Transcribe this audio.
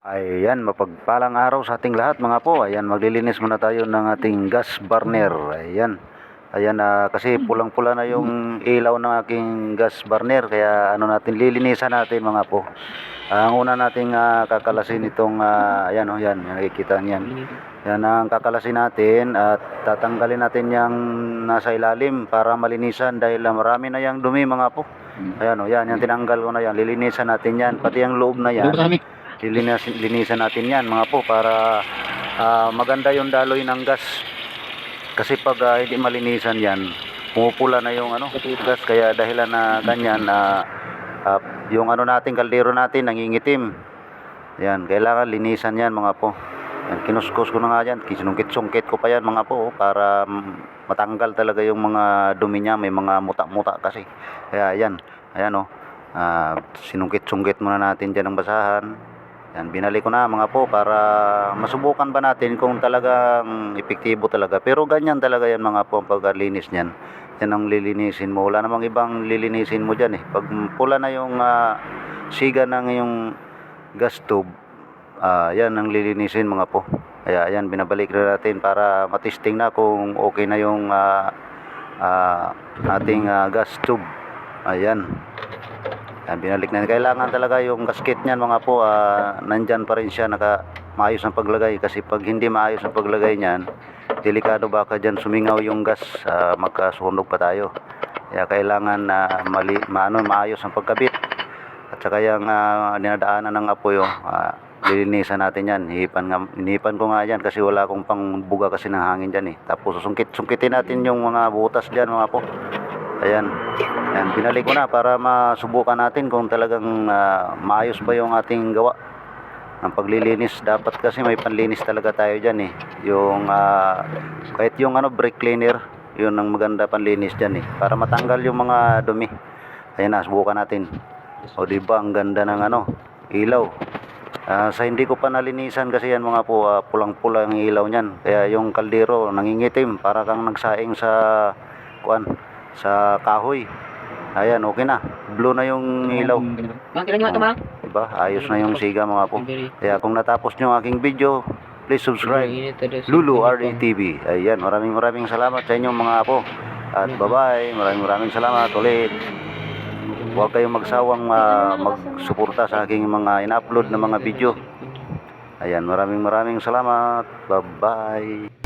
Ayan, mapagpalang araw sa ating lahat mga po. Ayan, maglilinis muna tayo ng ating gas burner. Ayan. Ayan, ah, kasi pulang-pula na yung ilaw ng aking gas burner. Kaya ano natin, lilinisan natin mga po. Ah, ang una nating ah, kakalasin itong, ah, ayan o, yan, nakikita niyan. Yan ang kakalasin natin at tatanggalin natin yung nasa ilalim para malinisan dahil ah, marami na yung dumi mga po. Ayan o, yan, yan tinanggal ko na yan. Lilinisan natin yan, pati ang loob na yan lilinis, linisan natin yan mga po para ah, maganda yung daloy ng gas. Kasi pag ah, hindi malinisan yan pumupula na yung ano gas. Kaya dahilan na ganyan na yung ano natin kaldero natin nangingitim. Yan kailangan linisan yan mga po. Yan, kinuskus ko na nga yan sinungkit-sungkit ko pa yan mga po para matanggal talaga yung mga dumi niya. May mga muta-muta kasi. Kaya yan ayan oh. Ah, sinungkit-sungkit muna natin dyan ng basahan yan, binalik ko na mga po para masubukan ba natin kung talagang epektibo talaga. Pero ganyan talaga yan mga po ang paglinis niyan. Yan ang lilinisin mo. Wala namang ibang lilinisin mo dyan eh. Pag pula na yung ah, siga ng yung gas tube, ah, yan ang lilinisin mga po. Kaya yan, binabalik na natin para matesting na kung okay na yung ah, ah, ating ah, gas tube. Ayan. Yan, binalik na. Kailangan talaga yung gasket niyan mga po, ah, nandyan pa rin siya, naka, maayos ang paglagay. Kasi pag hindi maayos ang paglagay niyan, delikado baka dyan sumingaw yung gas, ah, magkasunog pa tayo. Kaya kailangan na mali, maano, maayos ang pagkabit. At saka yung ah, dinadaanan ng apoy, ah, lilinisan natin yan. Hihipan, nga, hinihipan ko nga yan kasi wala akong pangbuga kasi ng hangin dyan eh. Tapos susungkit, sungkitin natin yung mga butas dyan mga po. Ayan. Ayan, binalik ko na para masubukan natin kung talagang ah, maayos ba yung ating gawa ng paglilinis. Dapat kasi may panlinis talaga tayo dyan eh. Yung, ah, kahit yung ano, brake cleaner, yun ang maganda panlinis dyan eh. Para matanggal yung mga dumi. Ayan na, subukan natin. O di ba ang ganda ng ano, ilaw. Ah, sa hindi ko pa nalinisan kasi yan mga po, ah, pulang-pula ang ilaw niyan. Kaya yung kaldero nangingitim para kang nagsaing sa kuan sa kahoy. Ayan, okay na. Blue na yung ilaw. Bang, kailan nyo nga ito, Mang? Diba? Ayos na yung siga mga po. Kaya kung natapos nyo ang aking video, please subscribe. Lulu RA TV. Ayan, maraming maraming salamat sa inyong mga apo. At bye-bye. Maraming maraming salamat ulit. Huwag kayong magsawang ah, magsuporta sa aking mga in-upload na mga video. Ayan, maraming maraming salamat. Bye-bye.